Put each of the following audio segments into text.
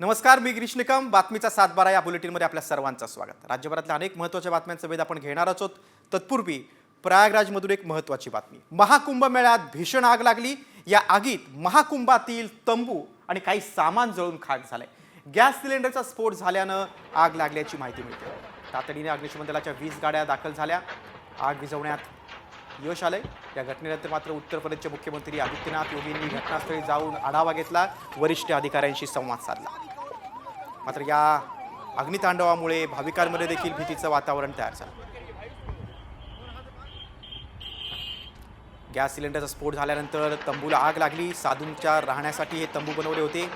नमस्कार मी गिरीश निकम. बातमीचा सातबारा या बुलेटिनमध्ये आपल्या सर्वांचं स्वागत. राज्यभरातल्या अनेक महत्त्वाच्या बातम्यांचा वेध आपण घेणारच आहोत. तत्पूर्वी प्रयागराजमधून एक महत्त्वाची बातमी. महाकुंभ मेळ्यात भीषण आग लागली. या आगीत महाकुंभातील तंबू आणि काही सामान जळून खाक झालंय गॅस सिलेंडरचा स्फोट झाल्यानं आग लागल्याची माहिती मिळते. तातडीने अग्निशमन दलाच्या वीस गाड्या दाखल झाल्या. आग विझवण्यात यश आलंय. या घटनेनंतर मात्र उत्तर प्रदेशचे मुख्यमंत्री आदित्यनाथ योगींनी घटनास्थळी जाऊन आढावा घेतला. वरिष्ठ अधिकाऱ्यांशी संवाद साधला. मात्र या अग्नितांडवामुळे भाविकांमध्ये देखील भीतीचं वातावरण तयार झालं. गॅस सिलेंडरचा स्फोट झाल्यानंतर तंबूला आग लागली. साधूंच्या राहण्यासाठी हे तंबू बनवले होते.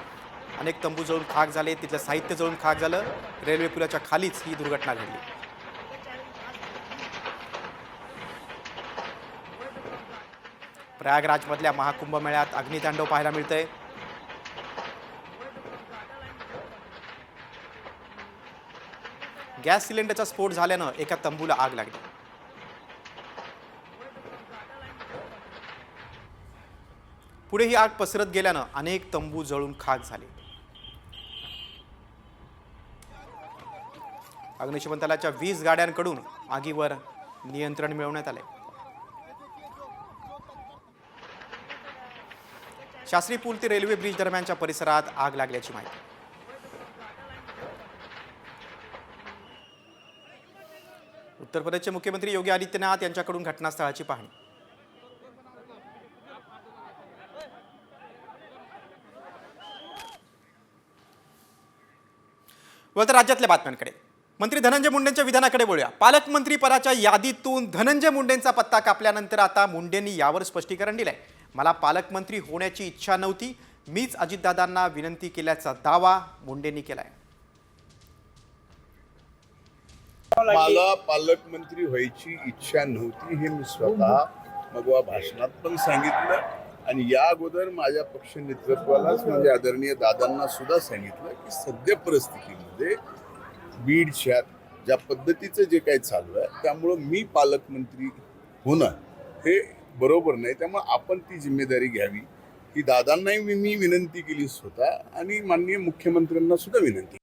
अनेक तंबू जळून खाक झाले. तिथलं साहित्य जळून खाक झालं. रेल्वे पुलाच्या खालीच ही दुर्घटना घडली. प्रयागराजमधल्या महाकुंभ मेळ्यात अग्नितांडव पाहायला मिळतंय. गॅस सिलेंडरचा स्फोट झाल्यानं एका तंबूला आग लागली. पुढे ही आग पसरत गेल्यानं अनेक तंबू जळून खाक झाले. अग्निशमन दलाच्या वीस गाड्यांकडून आगीवर नियंत्रण मिळवण्यात आले शास्त्री पूल ते रेल्वे ब्रिज दरम्यानच्या परिसरात आग लागल्याची माहिती. उत्तर प्रदेशचे मुख्यमंत्री योगी आदित्यनाथ यांच्याकडून घटनास्थळाची पाहणी. व तर राज्यातल्या बातम्यांकडे. मंत्री धनंजय मुंडेंच्या विधानाकडे बोलूया पालकमंत्री पदाच्या यादीतून धनंजय मुंडेंचा पत्ता कापल्यानंतर आता मुंडेंनी यावर स्पष्टीकरण दिलंय. मला पालकमंत्री होण्याची इच्छा नव्हती. मीच अजितदादांना विनंती केल्याचा दावा मुंडेंनी केलाय. मला पालकमंत्री व्हायची इच्छा नव्हती हे मी स्वतः मगवा भाषणात पण सांगितलं. आणि या अगोदर माझ्या पक्ष नेतृत्वालाच म्हणजे आदरणीय दादांना सुद्धा सांगितलं की सध्या परिस्थितीमध्ये बीडच्या ज्या पद्धतीचं जे काही चालू आहे त्यामुळं मी पालकमंत्री होणं हे बरोबर नाही. त्यामुळे आपण ती जिम्मेदारी घ्यावी. की दादांनाही मी मी विनंती केली स्वतः आणि माननीय मुख्यमंत्र्यांना सुद्धा विनंती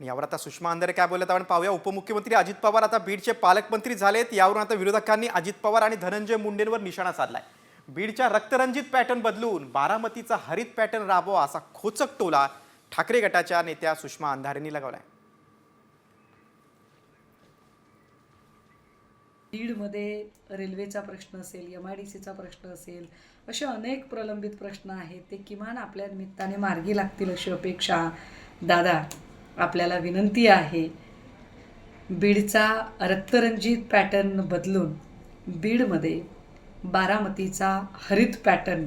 आणि यावर आता सुषमा अंधारे काय बोलत आपण पाहूया. उपमुख्यमंत्री अजित पवार आता बीडचे पालकमंत्री झालेत. यावरून आता विरोधकांनी अजित पवार आणि धनंजय मुंडेंवर निशाणा साधलाय. बीडच्या रक्तरंजित पॅटर्न बदलून बारामतीचा हरित पॅटर्न राबवा असा खोचक टोला ठाकरे गटाच्या नेत्या सुषमा अंधारेंनी लगावलाय. बीडमध्ये रेल्वेचा प्रश्न असेल एम आय डी सीचा प्रश्न असेल असे अनेक प्रलंबित प्रश्न आहेत. ते किमान आपल्या निमित्ताने मार्गी लागतील अशी अपेक्षा दादा आपल्याला विनंती आहे बीडचा रक्तरंजित पॅटर्न बदलून बीडमध्ये बारामतीचा हरित पॅटर्न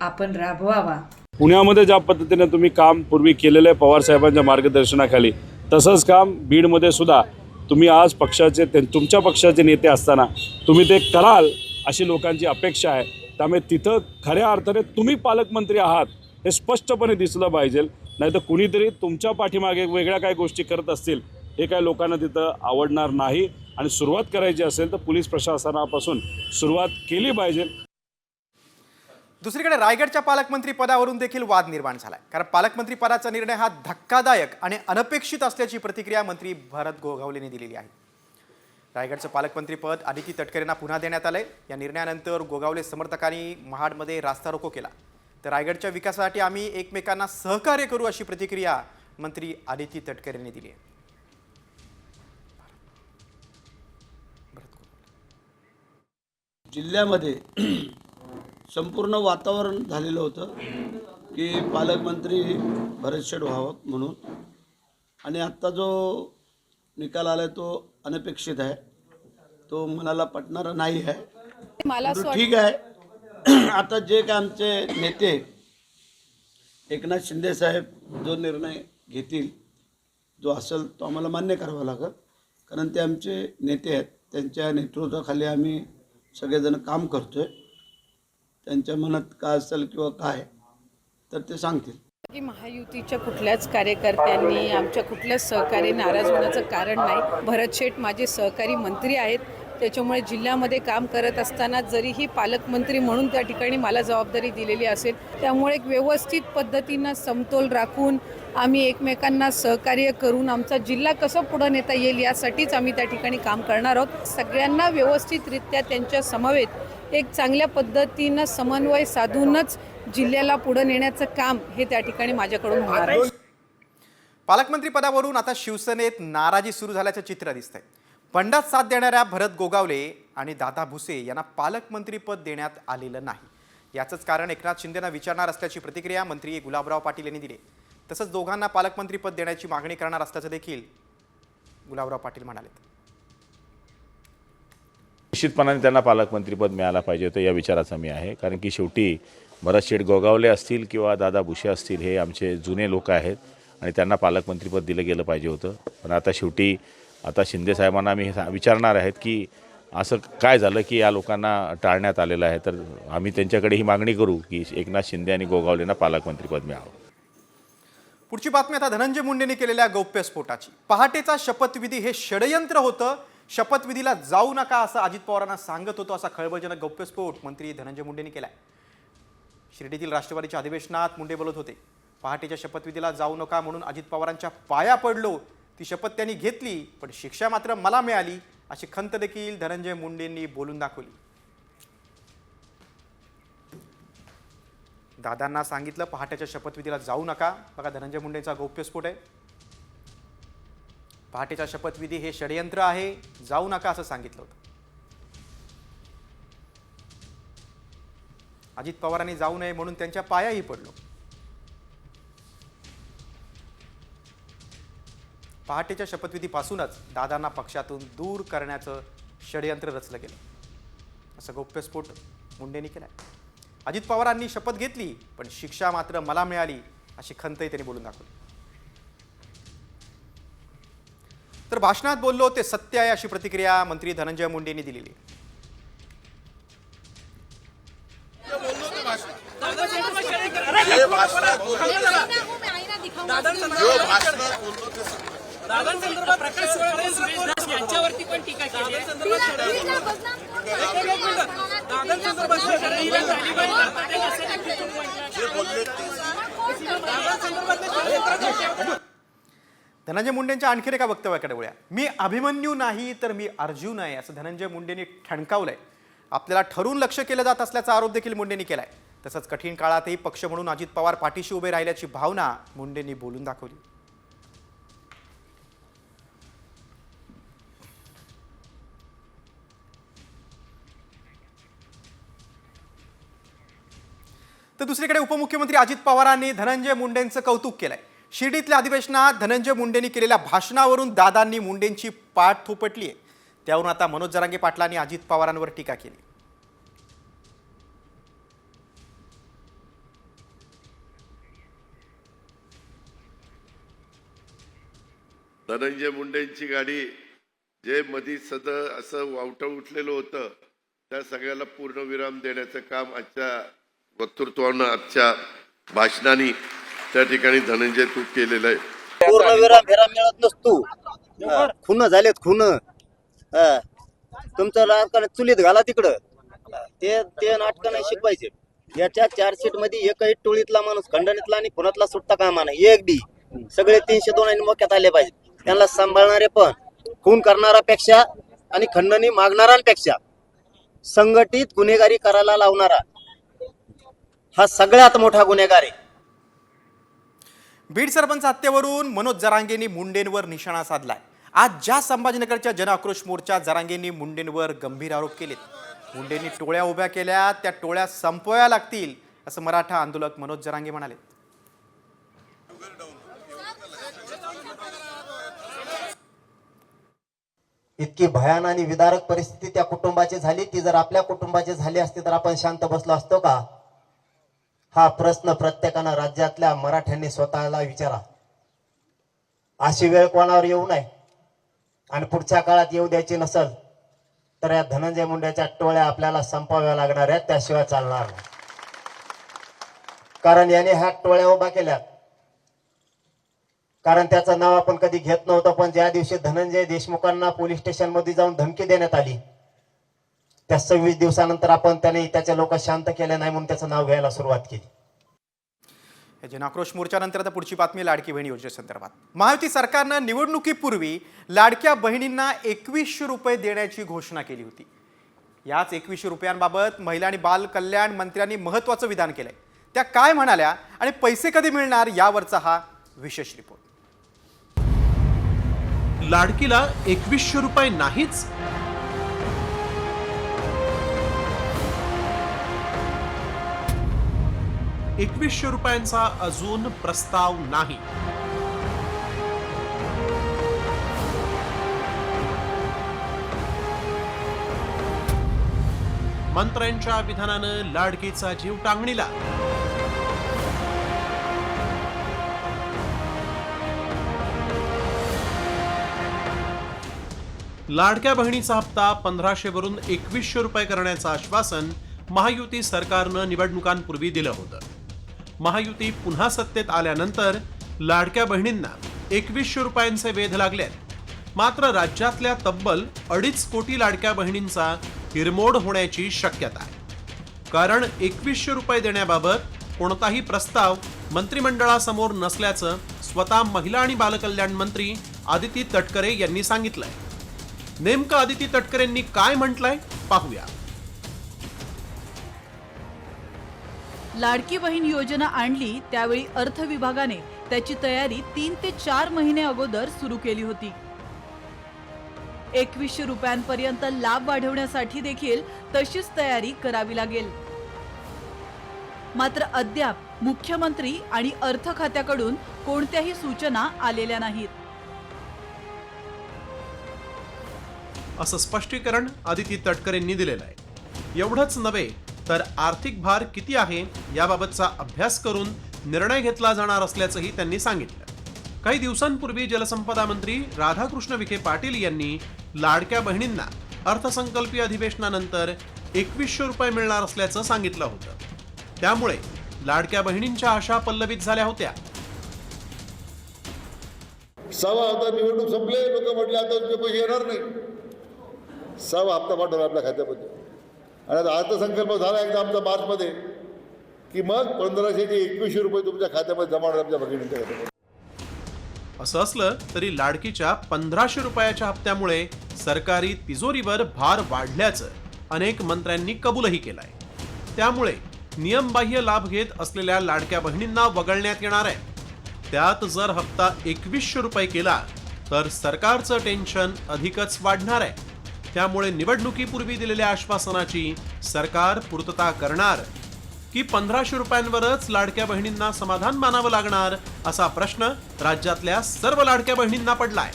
आपण राबवावा. पुण्यामध्ये ज्या पद्धतीने तुम्ही काम पूर्वी केलेलं आहे पवार साहेबांच्या मार्गदर्शनाखाली तसंच काम बीडमध्ये सुद्धा. तुम्ही आज पक्षाचे ते तुमच्या पक्षाचे नेते असताना तुम्ही ते कराल अशी लोकांची अपेक्षा आहे. त्यामुळे तिथं खऱ्या अर्थाने तुम्ही पालकमंत्री आहात हे स्पष्टपणे दिसलं पाहिजे. नाही तर कुणीतरी तुमच्या पाठीमागे वेगळ्या काही गोष्टी करत असतील हे काय लोकांना तिथं आवडणार नाही. आणि सुरुवात करायची असेल तर पोलीस प्रशासनापासून सुरुवात केली पाहिजे. दुसरीकडे रायगडच्या पालकमंत्री पदावरून देखील वाद निर्माण झालाय. कारण पालकमंत्री पदाचा निर्णय हा धक्कादायक आणि अनपेक्षित असल्याची प्रतिक्रिया मंत्री भरत गोगावलेने दिलेली आहे. रायगडचं पालकमंत्रीपद आदिती तटकरेंना पुन्हा देण्यात आलंय. या निर्णयानंतर गोगावले समर्थकांनी महाडमध्ये रास्ता रोको केला. तर रायगडच्या विकासासाठी आम्ही एकमेकांना सहकार्य करू अशी प्रतिक्रिया मंत्री आदिती तटकरेंनी दिली आहे. जिल्ह्यामध्ये संपूर्ण वातावरण झालेलं होतं की पालकमंत्री भरतशेठ व्हावं म्हणून. आणि आत्ता जो निकाल आला तो अनपेक्षित आहे. तो मनाला पटणारा नाही आहे. मला ठीक आहे. आता जे काय आमचे नेते एकनाथ शिंदे साहेब जो निर्णय घेतील जो असेल तो आम्हाला मान्य करावा लागेल. कारण ते आमचे नेते आहेत त्यांच्या नेतृत्वाखाली आम्ही सगळेजण काम करतो आहे त्यांच्या मनात काय असेल किंवा काय तर ते सांगतील. की महायुतीच्या कुठल्याच कार्यकर्त्यांनी आमच्या कुठल्याच सहकारी नाराज होण्याचं कारण नाही. भरत शेठ माझे सहकारी मंत्री आहेत. त्याच्यामुळे जिल्ह्यामध्ये काम करत असताना जरीही पालकमंत्री म्हणून त्या ठिकाणी मला जबाबदारी दिलेली असेल त्यामुळे एक व्यवस्थित पद्धतीनं समतोल राखून आम्ही एकमेकांना सहकार्य करून आमचा जिल्हा कसं पुढं नेता येईल यासाठीच आम्ही त्या ठिकाणी काम करणार आहोत. सगळ्यांना व्यवस्थितरित्या त्यांच्या समवेत एक चांगल्या पद्धतीनं समन्वय साधूनच जिल्ह्याला पुढं नेण्याचं काम हे त्या ठिकाणी माझ्याकडून होणार आहे. पालकमंत्री पदावरून आता शिवसेनेत नाराजी सुरू झाल्याचं चित्र दिसतंय. बंडात साथ देणाऱ्या भरत गोगावले आणि दादा भुसे यांना पालकमंत्रीपद देण्यात आलेलं नाही. याचंच कारण एकनाथ शिंदेना विचारणार असल्याची प्रतिक्रिया मंत्री गुलाबराव पाटील यांनी दिली. तसंच दोघांना पालकमंत्रीपद देण्याची मागणी करणार असल्याचं देखील गुलाबराव पाटील म्हणाले निश्चितपणाने त्यांना पालकमंत्रीपद मिळायला पाहिजे होतं या विचाराचा मी आहे. कारण की शेवटी भरत शेठ गोगावले असतील किंवा दादा भुसे असतील हे आमचे जुने लोक आहेत आणि त्यांना पालकमंत्रीपद दिलं गेलं पाहिजे होतं. पण आता शेवटी आता शिंदे साहेबांना मी हे सा- विचारणार आहेत की असं काय झालं की या लोकांना टाळण्यात आलेलं आहे? तर आम्ही त्यांच्याकडे ही मागणी करू की एकनाथ शिंदे आणि गोगावलेंना पालकमंत्रीपद मिळावं. पुढची बातमी आता धनंजय मुंडेंनी केलेल्या गौप्यस्फोटाची पहाटेचा शपथविधी हे षडयंत्र होतं. शपथविधीला जाऊ नका असं अजित पवारांना सांगत होतो असा खळबळजनक गौप्यस्फोट मंत्री धनंजय मुंडेंनी केलाय. शिर्डीतील राष्ट्रवादीच्या अधिवेशनात मुंडे बोलत होते. पहाटेच्या शपथविधीला जाऊ नका म्हणून अजित पवारांच्या पाया पडलो. ती शपथ त्यांनी घेतली पण शिक्षा मात्र मला मिळाली अशी खंत देखील धनंजय मुंडेंनी बोलून दाखवली. दादांना सांगितलं पहाटेच्या शपथविधीला जाऊ नका. बघा धनंजय मुंडेंचा गौप्यस्फोट आहे. पहाटेचा शपथविधी हे षडयंत्र आहे जाऊ नका असं सांगितलं होतं. अजित पवारांनी जाऊ नये म्हणून त्यांच्या पायाही पडलो. पहाटेच्या शपथविधीपासूनच दादांना पक्षातून दूर करण्याचं षडयंत्र रचलं गेलं. असं गौप्यस्फोट मुंडेंनी केलाय. अजित पवारांनी शपथ घेतली पण शिक्षा मात्र मला मिळाली अशी खंतही त्यांनी बोलून दाखवली. तर भाषणात बोललो ते सत्य आहे अशी प्रतिक्रिया मंत्री धनंजय मुंडेंनी दिलेली. आहे. यांच्यावरती पण टीका केली धनंजय मुंडेंच्या आणखी एका वक्तव्याकडे वळूया. मी अभिमन्यू नाही तर मी अर्जुन आहे असं धनंजय मुंडेंनी ठणकावलंय. आपल्याला ठरून लक्ष केलं जात असल्याचा आरोप देखील मुंडेंनी केलाय. तसंच कठीण काळातही पक्ष म्हणून अजित पवार पाठीशी उभे राहिल्याची भावना मुंडेंनी बोलून दाखवली. तर दुसरीकडे उपमुख्यमंत्री अजित पवारांनी धनंजय मुंडेंचं कौतुक केलंय. शिर्डीतल्या अधिवेशनात धनंजय मुंडेंनी केलेल्या भाषणावरून दादांनी मुंडेंची पाठ थोपटली आहे त्यावरून आता मनोज जरांगे पाटलांनी अजित पवारांवर टीका केली. धनंजय मुंडेंची गाडी जे मधी सद असं वावट उठलेलं होतं त्या सगळ्याला पूर्ण विराम देण्याचं काम आजच्या वक्तृत्वानं आजच्या भाषणाने त्या ठिकाणी धनंजय तू केलेलं आहे. पूर्णविराम फिराम मिळत नसतो. खुन खून झालेत खून. हा. तुमचं राजकारण चुलीत घाला तिकडं. ते ते नाटक नाही शिकवायचे. याच्या चार्जशीटमध्ये एकही टोळीतला माणूस खंडणीतला आणि खुनातला सुटता कामा नाही. एक बी. सगळे तीनशे दोन आणि मोक्यात आले पाहिजे त्यांना सांभाळणारे पण खून करणाऱ्यापेक्षा आणि खंडणी मागणाऱ्यांपेक्षा संघटित गुन्हेगारी करायला लावणारा हा सगळ्यात मोठा गुन्हेगार आहे. बीड सरपंच हत्येवरून मनोज जरांगेंनी मुंडेंवर निशाणा साधलाय. आज ज्या संभाजीनगरच्या जनआक्रोश मोर्चात जरांगेंनी मुंडेंवर गंभीर आरोप केलेत. मुंडेंनी टोळ्या उभ्या केल्या त्या टोळ्या संपवाव्या लागतील असं मराठा आंदोलक मनोज जरांगे म्हणाले. इतकी भयान आणि विदारक परिस्थिती त्या कुटुंबाची झाली. ती जर आपल्या कुटुंबाची झाली असती तर आपण शांत बसलो असतो का? हा प्रश्न प्रत्येकानं राज्यातल्या मराठ्यांनी स्वतःला विचारा. अशी वेळ कोणावर येऊ नये. आणि पुढच्या काळात येऊ द्यायची नसल तर या धनंजय मुंड्याच्या टोळ्या आपल्याला संपाव्या लागणार आहेत त्याशिवाय चालणार नाही. कारण याने ह्या टोळ्या उभा केल्यात. कारण त्याचं नाव आपण कधी घेत नव्हतं पण ज्या दिवशी धनंजय देशमुखांना पोलीस स्टेशनमध्ये जाऊन धमकी देण्यात आली त्या सव्वीस दिवसानंतर आपण त्याने त्याच्या लोक शांत केल्या नाही म्हणून त्याचं नाव घ्यायला सुरुवात केली. या जनआक्रोश मोर्चानंतर आता पुढची बातमी लाडकी बहीण योजनेसंदर्भात महायुती सरकारनं निवडणुकीपूर्वी लाडक्या बहिणींना एकवीसशे रुपये देण्याची घोषणा केली होती. याच एकवीसशे रुपयांबाबत महिला आणि बाल कल्याण मंत्र्यांनी महत्त्वाचं विधान केलंय. त्या काय म्हणाल्या आणि पैसे कधी मिळणार यावरचा हा विशेष रिपोर्ट. लाडकीला एकवीसशे रुपये नाहीच एकवीसशे रुपयांचा अजून प्रस्ताव नाही. मंत्र्यांच्या विधानानं लाडकीचा जीव टांगणीला. लाडक्या बहिणीचा हप्ता पंधराशे वरून एकवीसशे रुपये करण्याचं आश्वासन महायुती सरकारनं निवडणुकांपूर्वी दिलं होतं. महायुती पुन्हा सत्तेत आल्यानंतर लाडक्या बहिणींना एकवीसशे रुपयांचे वेध लागलेत मात्र राज्यातल्या तब्बल अडीच कोटी लाडक्या बहिणींचा हिरमोड होण्याची शक्यता आहे. कारण एकवीसशे रुपये देण्याबाबत कोणताही प्रस्ताव मंत्रिमंडळासमोर नसल्याचं स्वतः महिला आणि बालकल्याण मंत्री आदिती तटकरे यांनी सांगितलंय. नेमकं आदिती तटकरेंनी काय म्हटलंय पाहूया. लाडकी बहीण योजना आणली त्यावेळी अर्थ विभागाने त्याची तयारी तीन ते चार महिने अगोदर सुरू केली होती. एकवीसशे रुपयांपर्यंत लाभ वाढवण्यासाठी देखील तशीच तयारी करावी लागेल. मात्र अद्याप मुख्यमंत्री आणि अर्थ खात्याकडून कोणत्याही सूचना आलेल्या नाहीत. असं स्पष्टीकरण आदिती तटकरेंनी दिलेलं आहे. एवढंच नव्हे तर आर्थिक भार किती आहे याबाबतचा अभ्यास करून निर्णय घेतला जाणार असल्याचंही त्यांनी सांगितलं. काही दिवसांपूर्वी जलसंपदा मंत्री राधाकृष्ण विखे पाटील यांनी लाडक्या बहिणींना अर्थसंकल्पीय अधिवेशनानंतर एकवीसशे रुपये मिळणार असल्याचं सांगितलं होतं. त्यामुळे लाडक्या बहिणींच्या आशा पल्लवित झाल्या होत्या. सहा आता निवडणूक संपले लोक म्हटले आता पैसे येणार नाही. सहा हप्ता पाठवला आपल्या खात्यामध्ये. आणि आता अर्थसंकल्प झाला एकदा आमचा मार्चमध्ये की मग पंधराशे ते एकवीसशे रुपये तुमच्या खात्यामध्ये जमा होणार आमच्या भगिनींच्या खात्यामध्ये. असं असलं तरी लाडकीच्या पंधराशे रुपयाच्या हप्त्यामुळे सरकारी तिजोरीवर भार वाढल्याचं अनेक मंत्र्यांनी कबूलही केलंय. त्यामुळे नियमबाह्य लाभ घेत असलेल्या लाडक्या बहिणींना वगळण्यात येणार आहे. त्यात जर हप्ता एकवीसशे रुपये केला तर सरकारचं टेन्शन अधिकच वाढणार आहे. त्यामुळे निवडणुकीपूर्वी दिलेल्या आश्वासनाची सरकार पूर्तता करणार की पंधराशे रुपयांवरच लाडक्या बहिणींना समाधान मानावं लागणार असा प्रश्न राज्यातल्या सर्व लाडक्या बहिणींना पडलाय.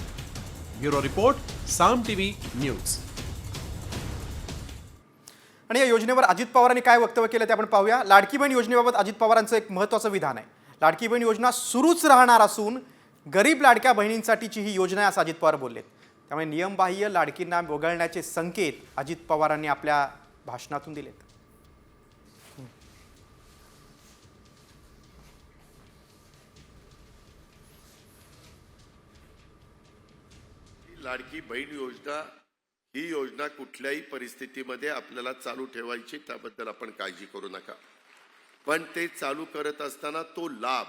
Bureau report Saam TV news. आणि या योजनेवर अजित पवारांनी काय वक्तव्य केलं ते आपण पाहूया. लाडकी बहीण योजनेबाबत अजित पवारांचं एक महत्त्वाचं विधान आहे. लाडकी बहीण योजना सुरूच राहणार असून गरीब लाडक्या बहिणींसाठीची ही योजना आहे असं अजित पवार बोललेत. त्यामुळे नियमबाह्य लाडकींना वगळण्याचे संकेत अजित पवारांनी आपल्या भाषणातून दिलेत. लाडकी बहीण योजना ही योजना कुठल्याही परिस्थितीमध्ये आपल्याला चालू ठेवायची त्याबद्दल आपण काळजी करू नका. पण ते चालू करत असताना तो लाभ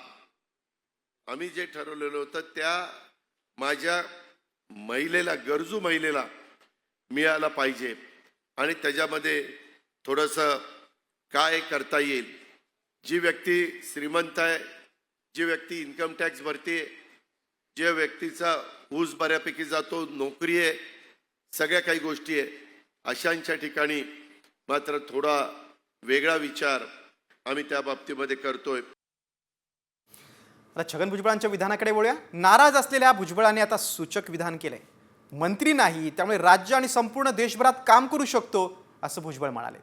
आम्ही जे ठरवलेलं होतं त्या माझ्या महिलेला गरजू महिलेला मिळाला पाहिजे. आणि त्याच्यामध्ये थोडंसं काय करता येईल? जी व्यक्ती श्रीमंत आहे जी व्यक्ती इन्कम टॅक्स भरते ज्या व्यक्तीचा ऊस बऱ्यापैकी जातो नोकरी आहे सगळ्या काही गोष्टी आहे अशांच्या ठिकाणी मात्र थोडा वेगळा विचार आम्ही त्या बाबतीमध्ये करतोय. आता छगन भुजबळांच्या विधानाकडे वळूया. नाराज असलेल्या भुजबळांनी आता सूचक विधान केलंय. मंत्री नाही त्यामुळे राज्य आणि संपूर्ण देशभरात काम करू शकतो असं भुजबळ म्हणाले.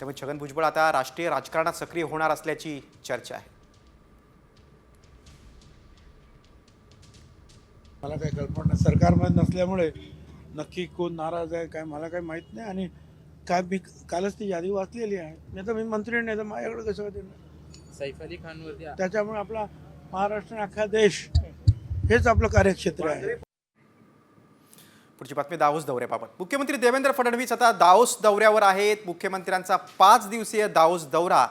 त्यामुळे छगन भुजबळ आता राष्ट्रीय राजकारणात सक्रिय होणार असल्याची चर्चा आहे. मला काही कल्पना नाही. सरकारमध्ये नसल्यामुळे नक्की कोण नाराज आहे काय मला काही माहीत नाही. आणि काय मी कालच ती यादी वाचलेली आहे. नाही तर मी मंत्री नाही तर माझ्याकडे कसं देणार? सैफ अली खानवरती त्याच्यामुळे आपला महाराष्ट्र अख्खा देश हेच आपलं कार्यक्षेत्र आहे. पुढची बातमी दाऊस दौऱ्याबाबत. मुख्यमंत्री देवेंद्र फडणवीस आता दाऊस दौऱ्यावर आहेत. मुख्यमंत्र्यांचा पाच दिवसीय दाओस दौरा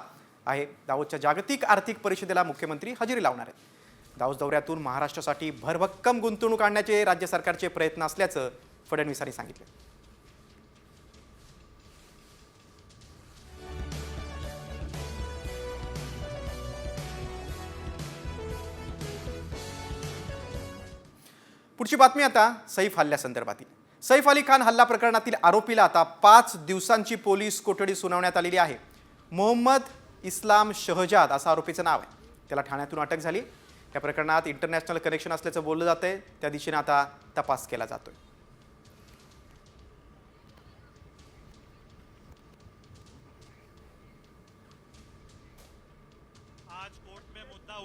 आहे. दाओसच्या जागतिक आर्थिक परिषदेला मुख्यमंत्री हजेरी लावणार आहेत. दाऊस दौऱ्यातून महाराष्ट्रासाठी भरभक्कम गुंतवणूक आणण्याचे राज्य सरकारचे प्रयत्न असल्याचं फडणवीसांनी सांगितलं. पुढची बातमी आता सैफ हल्ल्यासंदर्भातील सैफ अली खान हल्ला प्रकरणातील आरोपीला आता पाच दिवसांची पोलीस कोठडी सुनावण्यात आलेली आहे. मोहम्मद इस्लाम शहजाद असं आरोपीचं नाव आहे. त्याला ठाण्यातून अटक झाली. या प्रकरणात इंटरनॅशनल कनेक्शन असल्याचं बोललं जातं आहे त्या दिशेने आता तपास केला जातोय.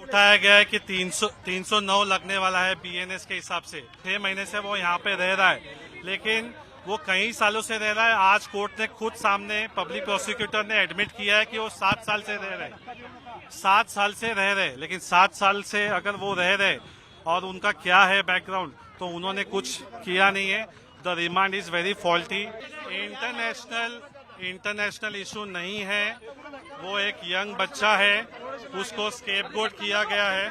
उठाया गया है कि 300 309 लगने वाला है बीएनएस के हिसाब से। छह महीने से वो यहाँ पे रह रहा है। लेकिन वो कई सालों से रह रहा है। आज कोर्ट ने खुद सामने पब्लिक प्रोसिक्यूटर ने एडमिट किया है कि वो सात साल से रह रहे सात साल से रह रहे लेकिन सात साल से अगर वो रह रहे और उनका क्या है बैकग्राउंड तो उन्होंने कुछ किया नहीं है। The remand is very faulty international international issue नहीं है। वो एक यंग बच्चा है। उसको स्केपगोट किया गया है।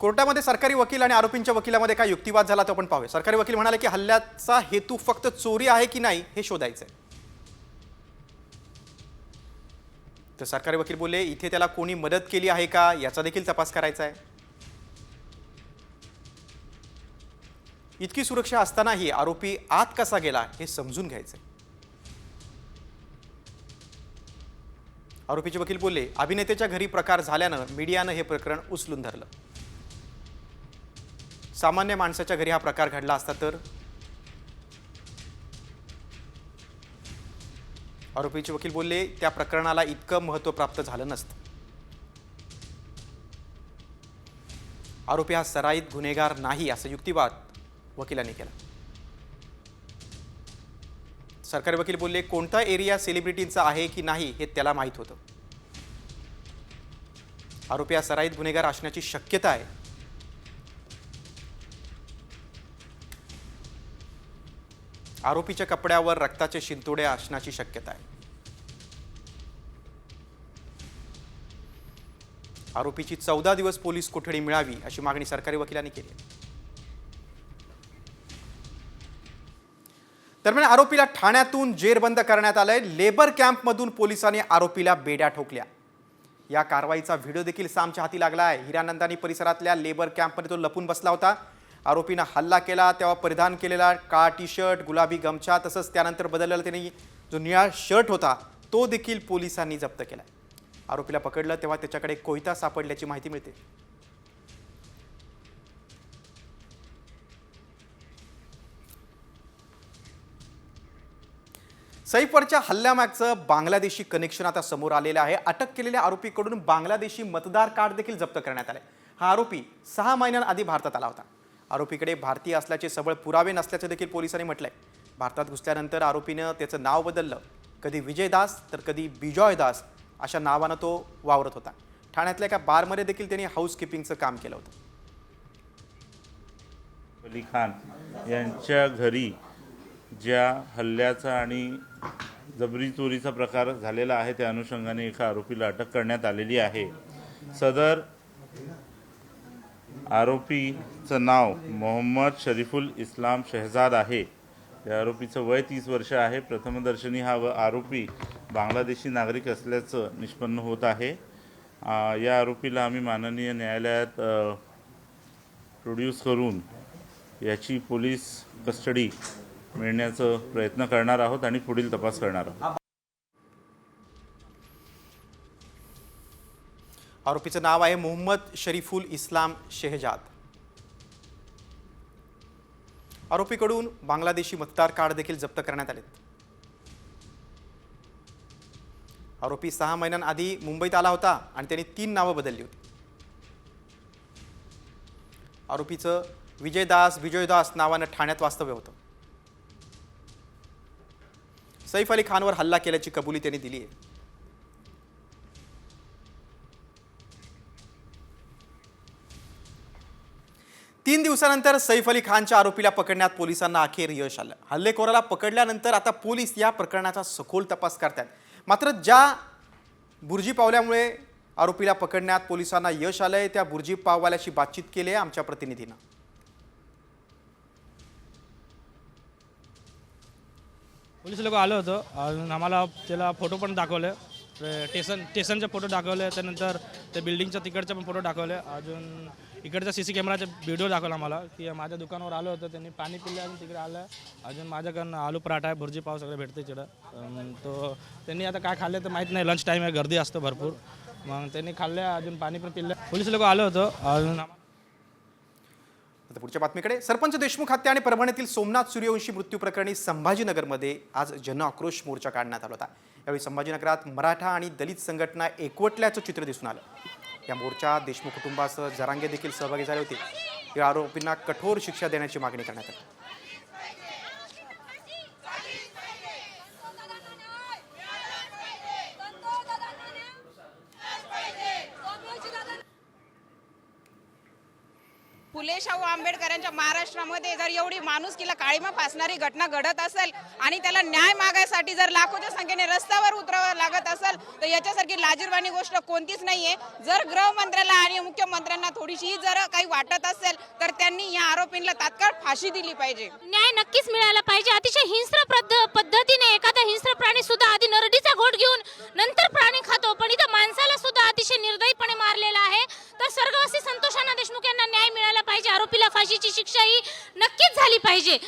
कोर्टामध्ये सरकारी वकील आणि आरोपींच्या वकिलामध्ये काय युक्तिवाद झाला तो आपण पाहूया. सरकारी वकील म्हणाले की हल्ल्याचा हेतू फक्त चोरी आहे की नाही हे शोधायचं आहे तर सरकारी वकील बोलले इथे त्याला कोणी मदत केली आहे का याचा देखील तपास करायचा आहे. इतकी सुरक्षा असतानाही आरोपी आत कसा गेला हे समजून घ्यायचं आरोपीचे वकील बोलले अभिनेत्याच्या घरी प्रकार झाल्यानं मीडियानं हे प्रकरण उचलून धरलं. सामान्य माणसाच्या घरी हा प्रकार घडला असता तर? आरोपीचे वकील बोलले त्या प्रकरणाला इतकं महत्त्व प्राप्त झालं नसतं. आरोपी हा सराईत गुन्हेगार नाही असा युक्तिवाद वकिलांनी केला. सरकारी वकील बोलले कोणता एरिया सेलिब्रिटींचा आहे की नाही हे त्याला माहीत होतं. आरोपी हा सराईत गुन्हेगार असण्याची शक्यता आहे. आरोपीच्या कपड्यावर रक्ताचे शिंतोडे असण्याची शक्यता आहे. आरोपीची चौदा दिवस पोलीस कोठडी मिळावी अशी मागणी सरकारी वकिलांनी केली दरम्यान आरोपीला ठाण्यातून जेरबंद करण्यात आलंय. लेबर कॅम्पमधून पोलिसांनी आरोपीला बेड्या ठोकल्या. या कारवाईचा व्हिडिओ देखील सामच्या हाती लागला आहे. हिरानंदानी परिसरातल्या लेबर कॅम्पमध्ये तो लपून बसला होता. आरोपीनं हल्ला केला तेव्हा परिधान केलेला काळा टी शर्ट गुलाबी गमछा तसंच त्यानंतर बदललेला त्यांनी जो निळा शर्ट होता तो देखील पोलिसांनी जप्त केला आरोपीला पकडलं तेव्हा त्याच्याकडे कोयता सापडल्याची माहिती मिळते. सैफरच्या हल्ल्यामागचं बांगलादेशी कनेक्शन आता समोर आलेलं आहे. अटक केलेल्या आरोपीकडून बांगलादेशी मतदार कार्ड देखील जप्त करण्यात आले हा आरोपी सहा महिन्यांआधी भारतात आला होता. आरोपीकडे भारतीय असल्याचे सबळ पुरावे नसल्याचं देखील पोलिसांनी म्हटलंय. भारतात घुसल्यानंतर आरोपीनं त्याचं नाव बदललं. कधी विजयदास तर कधी बिजॉयदास अशा नावानं तो वावरत होता. ठाण्यातल्या एका बारमध्ये देखील त्यांनी हाऊसकीपिंगचं काम केलं होतं. अली खान यांच्या घरी ज्या हल्ल्याचा आणि जबरी चोरीचा प्रकार झालेला आहे त्या अनुषंगाने एका आरोपीला अटक करण्यात आलेली आहे. सदर आरोपीचं नाव मोहम्मद शरीफुल इस्लाम शहजाद आहे. या आरोपीचं वय तीस वर्ष आहे. प्रथमदर्शनी हा व आरोपी बांगलादेशी नागरिक असल्याचं निष्पन्न होत आहे. या आरोपीला आम्ही माननीय न्यायालयात प्रोड्यूस करून याची पोलीस कस्टडी मिळण्याचा प्रयत्न करणार आहोत आणि पुढील तपास करणार आहोत. आरोपीचं नाव आहे मोहम्मद शरीफुल इस्लाम शेहजाद. आरोपीकडून बांगलादेशी मतदार कार्ड देखील जप्त करण्यात आलेत. आरोपी सहा महिन्यांआधी मुंबईत आला होता आणि त्यांनी तीन नावं बदलली होती. आरोपीचं विजयदास विजयदास नावानं ठाण्यात वास्तव्य होतं. सैफ अली खानवर हल्ला केल्याची कबुली त्यांनी दिली आहे. तीन दिवसानंतर सैफ अली खानच्या आरोपीला पकडण्यात पोलिसांना अखेर यश आलं. हल्लेखोराला पकडल्यानंतर आता पोलीस या प्रकरणाचा सखोल तपास करतात. मात्र ज्या बुर्जी पावल्यामुळे आरोपीला पकडण्यात पोलिसांना यश आलंय त्या बुर्जी पाववाल्याशी बातचीत केली आहे आमच्या प्रतिनिधीनं. पोलीस लोक आलं होतं. अजून आम्हाला त्याला फोटो पण दाखवले. ते स्टेशन स्टेशनचे फोटो दाखवले. त्यानंतर ते बिल्डिंगच्या तिकडचे पण फोटो दाखवले. अजून इकडच्या सी सी कॅमेराचे व्हिडिओ दाखवला आम्हाला की माझ्या दुकानावर आलं होतं. त्यांनी पाणी पिलं अजून तिकडे आलं. अजून माझ्याकडनं आलू पराठा आहे भुर्जी पाव सगळं भेटते तिकडं. तो त्यांनी आता काय खाल्लं तर माहीत नाही. लंच टाईम आहे गर्दी असतं भरपूर. मग त्यांनी खाल्लं अजून पाणी पण पिलं पोलीस लोक आलं होतं. अजून आम्हाला आता पुढच्या बातमीकडे. सरपंच देशमुख हत्या आणि परभणीतील सोमनाथ सूर्यवंशी मृत्यू प्रकरणी संभाजीनगरमध्ये आज जनआक्रोश मोर्चा काढण्यात आला होता. यावेळी संभाजीनगरात मराठा आणि दलित संघटना एकवटल्याचं चित्र दिसून आलं. या मोर्चात देशमुख कुटुंबासह जरांगे देखील सहभागी झाले होते. या आरोपींना कठोर शिक्षा देण्याची मागणी करण्यात आली. फुले शाहू आंबेडकरांच्या महाराष्ट्रामध्ये जर एवढी माणुसकीला काळीमा फासणारी घटना घडत असेल आणि त्याला न्याय मागायसाठी जर लाखोच्या संख्येने रस्त्यावर उतरावं लागत असेल तर याच्यासारखी लाजीरवाणी गोष्ट कोणतीच नाहीये. जर गृहमंत्र्याला आणि मुख्यमंत्र्यांना थोडीशी जर काही वाटत असेल तर त्यांनी या आरोपींना तात्काळ फाशी दिली पाहिजे. न्याय नक्कीच मिळाला पाहिजे. अतिशय हिंस्र पद्ध- पद्धतीने एखादा हिंस्र प्राणी सुद्धा आधी नरडीचा घोट घेऊन नंतर प्राणी खातो. पण इथं माणसाला सुद्धा अतिशय निर्दयीपणे मारलेला आहे. तर स्वर्गवासी संतोषांना देशमुख यांना न्याय मिळाला पाहिजे. आरोपीला फाशीची शिक्षा ही नक्कीच झाली पाहिजे.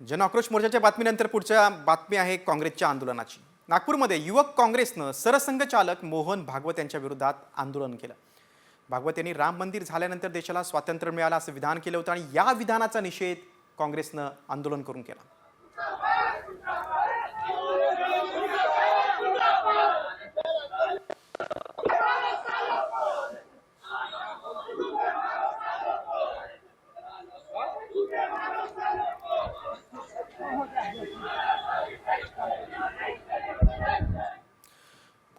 जनआक्रोश मोर्चाच्या बातमीनंतर पुढच्या बातमी आहे काँग्रेसच्या आंदोलनाची. नागपूरमध्ये युवक काँग्रेसनं सरसंघचालक मोहन भागवत यांच्या विरोधात आंदोलन केलं. भागवत यांनी राम मंदिर झाल्यानंतर देशाला स्वातंत्र्य मिळालं असं विधान केलं होतं आणि या विधानाचा निषेध काँग्रेसनं आंदोलन करून केला.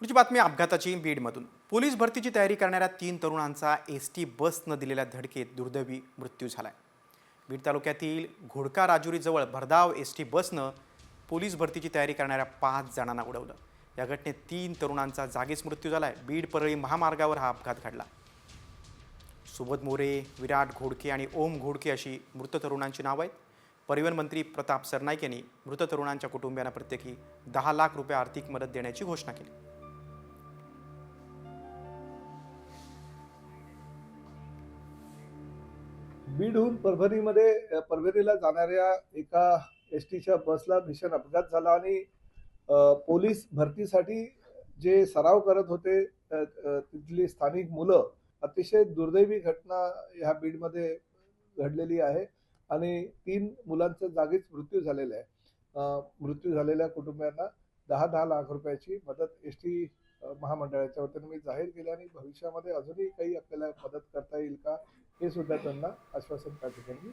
पुढची बातमी अपघाताची बीडमधून. पोलीस भरतीची तयारी करणाऱ्या तीन तरुणांचा एस टी बसनं दिलेल्या धडकेत दुर्दैवी मृत्यू झाला आहे बीड तालुक्यातील घोडका राजुरीजवळ भरधाव एस टी बसनं पोलीस भरतीची तयारी करणाऱ्या पाच जणांना उडवलं. या घटनेत तीन तरुणांचा जागीच मृत्यू झाला आहे बीड परळी महामार्गावर हा अपघात घडला. सुबोध मोरे विराट घोडके आणि ओम घोडके अशी मृत तरुणांची नावं आहेत. परिवहन मंत्री प्रताप सरनाईक यांनी मृत तरुणांच्या कुटुंबियांना प्रत्येकी दहा लाख रुपये आर्थिक मदत देण्याची घोषणा केली. बीडहून परभणीमध्ये परभणीला जाणाऱ्या एका एस टीच्या बसला भीषण अपघात झाला आणि पोलीस भरतीसाठी जे सराव करत होते तिथली स्थानिक मुलं अतिशय दुर्दैवी घटना ह्या बीडमध्ये घडलेली आहे आणि तीन मुलांचा जागीच मृत्यू झालेला आहे. मृत्यू झालेल्या कुटुंबियांना दहा दहा लाख रुपयाची मदत एस टी महामंडळाच्या वतीने मी जाहीर केली आणि भविष्यामध्ये अजूनही काही आपल्याला मदत करता येईल का हे सुद्धा त्यांना आश्वासन त्या ठिकाणी